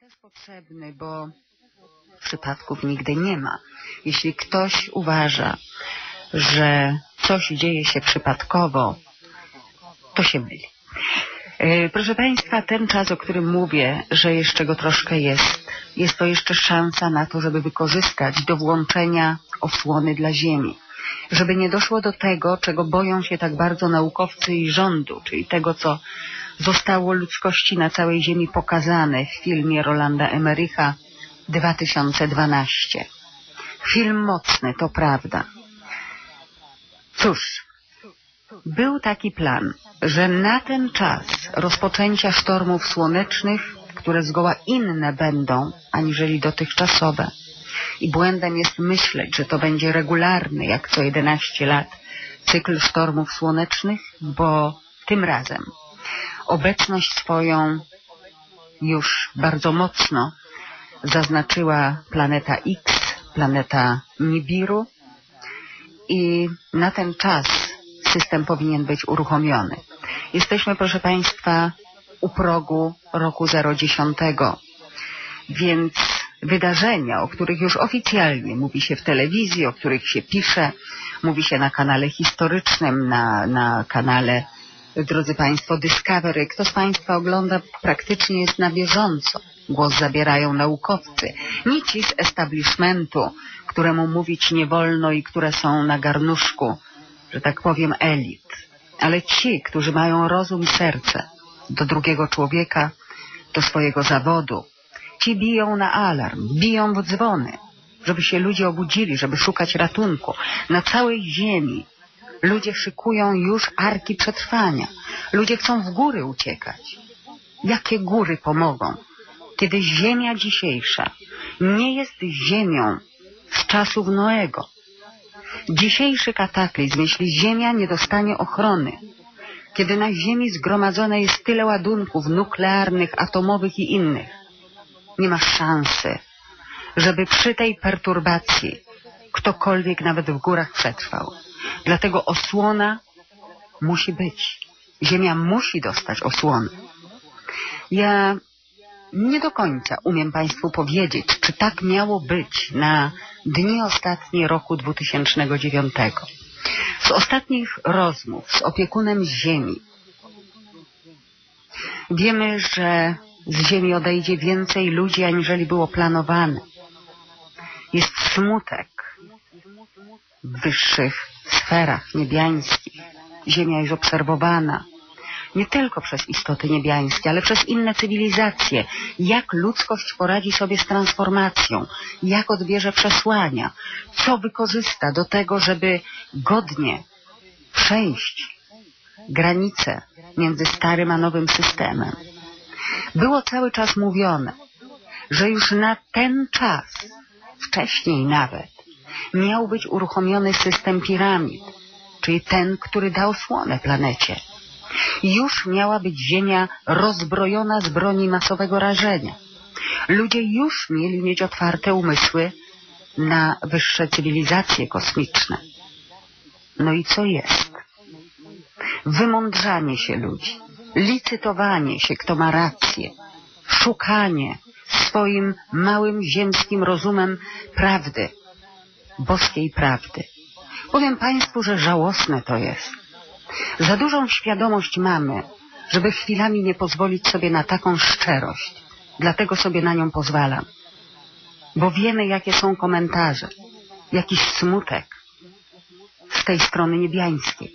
też potrzebny, bo przypadków nigdy nie ma. Jeśli ktoś uważa, że coś dzieje się przypadkowo, to się myli. E, proszę Państwa, ten czas, o którym mówię, że jeszcze go troszkę jest, jest to jeszcze szansa na to, żeby wykorzystać do włączenia osłony dla Ziemi. Żeby nie doszło do tego, czego boją się tak bardzo naukowcy i rządu, czyli tego, co zostało ludzkości na całej Ziemi pokazane w filmie Rolanda Emericha 2012. Film mocny, to prawda. Cóż, był taki plan, że na ten czas rozpoczęcia sztormów słonecznych, które zgoła inne będą aniżeli dotychczasowe, i błędem jest myśleć, że to będzie regularny, jak co 11 lat, cykl sztormów słonecznych, bo tym razem obecność swoją już bardzo mocno zaznaczyła planeta X, planeta Nibiru i na ten czas system powinien być uruchomiony. Jesteśmy, proszę Państwa, u progu roku 010, więc wydarzenia, o których już oficjalnie mówi się w telewizji, o których się pisze, mówi się na kanale historycznym, na, na kanale drodzy Państwo, Discovery. Kto z Państwa ogląda praktycznie jest na bieżąco. Głos zabierają naukowcy. Nie ci z establishmentu, któremu mówić nie wolno i które są na garnuszku, że tak powiem, elit. Ale ci, którzy mają rozum i serce do drugiego człowieka, do swojego zawodu. Ci biją na alarm, biją w dzwony, żeby się ludzie obudzili, żeby szukać ratunku. Na całej ziemi Ludzie szykują już arki przetrwania. Ludzie chcą w góry uciekać. Jakie góry pomogą, kiedy ziemia dzisiejsza nie jest ziemią z czasów Noego? Dzisiejszy kataklizm, jeśli ziemia nie dostanie ochrony, kiedy na ziemi zgromadzone jest tyle ładunków nuklearnych, atomowych i innych, nie ma szansy, żeby przy tej perturbacji ktokolwiek nawet w górach przetrwał. Dlatego osłona musi być. Ziemia musi dostać osłonę. Ja nie do końca umiem Państwu powiedzieć, czy tak miało być na dni ostatnie roku 2009. Z ostatnich rozmów z opiekunem Ziemi wiemy, że z Ziemi odejdzie więcej ludzi, aniżeli było planowane. Jest smutek wyższych sferach niebiańskich. Ziemia jest obserwowana nie tylko przez istoty niebiańskie, ale przez inne cywilizacje. Jak ludzkość poradzi sobie z transformacją, jak odbierze przesłania, co wykorzysta do tego, żeby godnie przejść granice między starym a nowym systemem. Było cały czas mówione, że już na ten czas, wcześniej nawet, miał być uruchomiony system piramid, czyli ten, który dał słonę planecie. Już miała być Ziemia rozbrojona z broni masowego rażenia. Ludzie już mieli mieć otwarte umysły na wyższe cywilizacje kosmiczne. No i co jest? Wymądrzanie się ludzi, licytowanie się, kto ma rację, szukanie swoim małym ziemskim rozumem prawdy, boskiej prawdy. Powiem Państwu, że żałosne to jest. Za dużą świadomość mamy, żeby chwilami nie pozwolić sobie na taką szczerość. Dlatego sobie na nią pozwalam. Bo wiemy, jakie są komentarze, jakiś smutek z tej strony niebiańskiej.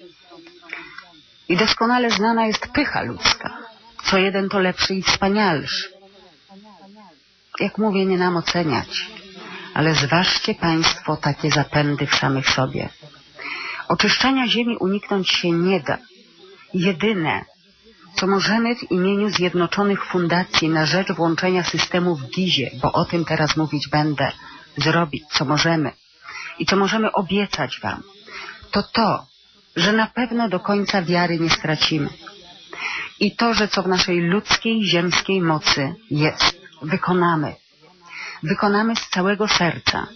I doskonale znana jest pycha ludzka. Co jeden to lepszy i wspanialszy. Jak mówię, nie nam oceniać ale zważcie Państwo takie zapędy w samych sobie. Oczyszczania ziemi uniknąć się nie da. Jedyne, co możemy w imieniu Zjednoczonych Fundacji na rzecz włączenia systemu w Gizie, bo o tym teraz mówić będę, zrobić, co możemy i co możemy obiecać Wam, to to, że na pewno do końca wiary nie stracimy. I to, że co w naszej ludzkiej, ziemskiej mocy jest, wykonamy wykonamy z całego serca.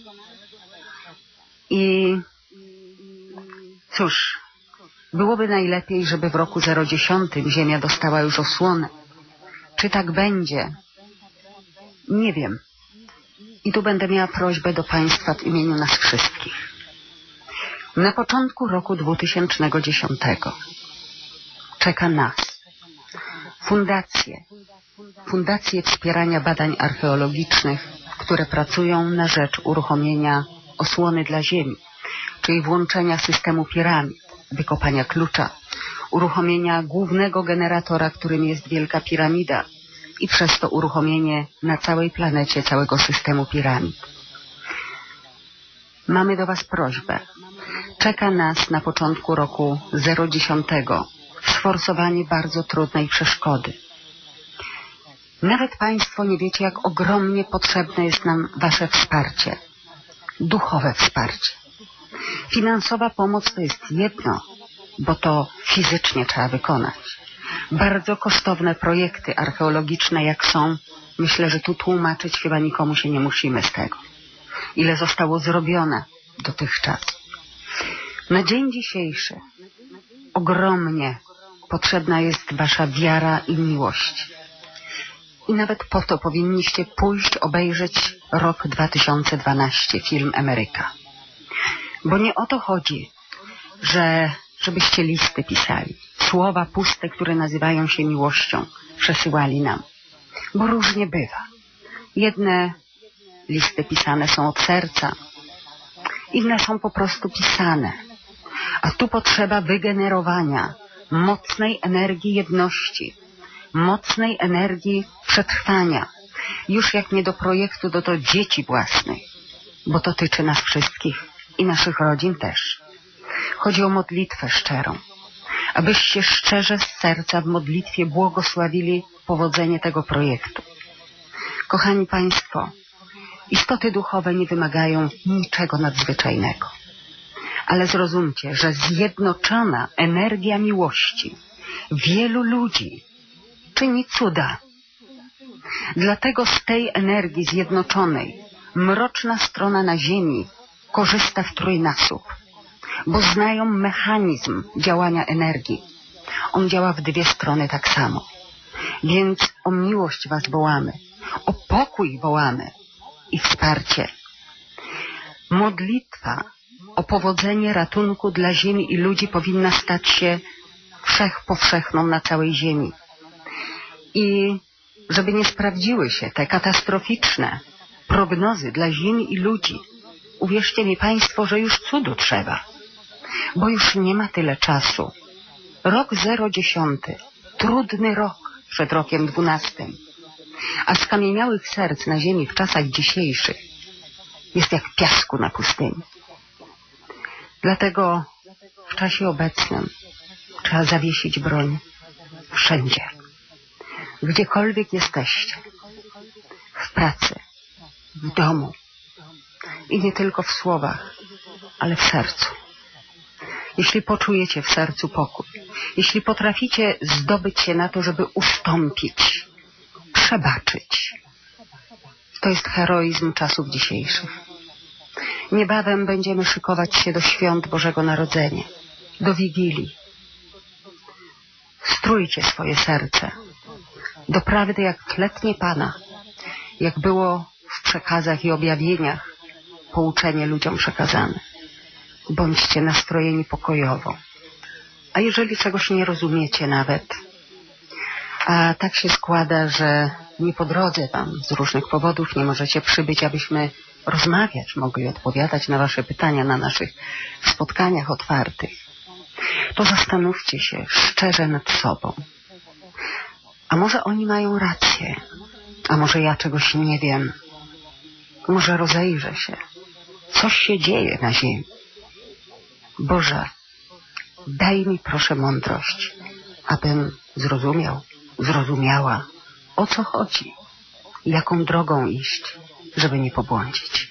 I cóż, byłoby najlepiej, żeby w roku 010 Ziemia dostała już osłonę. Czy tak będzie? Nie wiem. I tu będę miała prośbę do Państwa w imieniu nas wszystkich. Na początku roku 2010 czeka nas fundacje, fundacje wspierania badań archeologicznych, które pracują na rzecz uruchomienia osłony dla Ziemi, czyli włączenia systemu piramid, wykopania klucza, uruchomienia głównego generatora, którym jest Wielka Piramida i przez to uruchomienie na całej planecie całego systemu piramid. Mamy do Was prośbę. Czeka nas na początku roku 010 sforsowanie bardzo trudnej przeszkody. Nawet Państwo nie wiecie, jak ogromnie potrzebne jest nam Wasze wsparcie. Duchowe wsparcie. Finansowa pomoc to jest jedno, bo to fizycznie trzeba wykonać. Bardzo kosztowne projekty archeologiczne jak są, myślę, że tu tłumaczyć chyba nikomu się nie musimy z tego. Ile zostało zrobione dotychczas. Na dzień dzisiejszy ogromnie potrzebna jest wasza wiara i miłość. I nawet po to powinniście pójść obejrzeć rok 2012, film Ameryka. Bo nie o to chodzi, że żebyście listy pisali, słowa puste, które nazywają się miłością, przesyłali nam. Bo różnie bywa. Jedne listy pisane są od serca, inne są po prostu pisane. A tu potrzeba wygenerowania mocnej energii jedności, mocnej energii przetrwania. Już jak nie do projektu, to do dzieci własnych, bo to tyczy nas wszystkich i naszych rodzin też. Chodzi o modlitwę szczerą, abyście szczerze z serca w modlitwie błogosławili powodzenie tego projektu. Kochani Państwo, istoty duchowe nie wymagają niczego nadzwyczajnego. Ale zrozumcie, że zjednoczona energia miłości wielu ludzi czyni cuda. Dlatego z tej energii zjednoczonej mroczna strona na ziemi korzysta w trójnasób bo znają mechanizm działania energii. On działa w dwie strony tak samo. Więc o miłość Was wołamy, o pokój wołamy i wsparcie. Modlitwa o powodzenie ratunku dla Ziemi i ludzi powinna stać się wszechpowszechną na całej Ziemi. I żeby nie sprawdziły się te katastroficzne prognozy dla Ziemi i ludzi, uwierzcie mi Państwo, że już cudu trzeba bo już nie ma tyle czasu. Rok zero dziesiąty, trudny rok przed rokiem dwunastym, a skamieniałych serc na ziemi w czasach dzisiejszych jest jak piasku na pustyni. Dlatego w czasie obecnym trzeba zawiesić broń wszędzie, gdziekolwiek jesteście, w pracy, w domu i nie tylko w słowach, ale w sercu jeśli poczujecie w sercu pokój, jeśli potraficie zdobyć się na to, żeby ustąpić, przebaczyć. To jest heroizm czasów dzisiejszych. Niebawem będziemy szykować się do świąt Bożego Narodzenia, do Wigilii. Strójcie swoje serce do prawdy jak letnie Pana, jak było w przekazach i objawieniach pouczenie ludziom przekazane bądźcie nastrojeni pokojowo. A jeżeli czegoś nie rozumiecie nawet, a tak się składa, że nie po drodze Wam z różnych powodów nie możecie przybyć, abyśmy rozmawiać, mogli odpowiadać na Wasze pytania na naszych spotkaniach otwartych, to zastanówcie się szczerze nad sobą. A może oni mają rację, a może ja czegoś nie wiem, może rozejrzę się. Coś się dzieje na ziemi. Boże, daj mi proszę mądrość, abym zrozumiał, zrozumiała, o co chodzi, jaką drogą iść, żeby nie pobłądzić.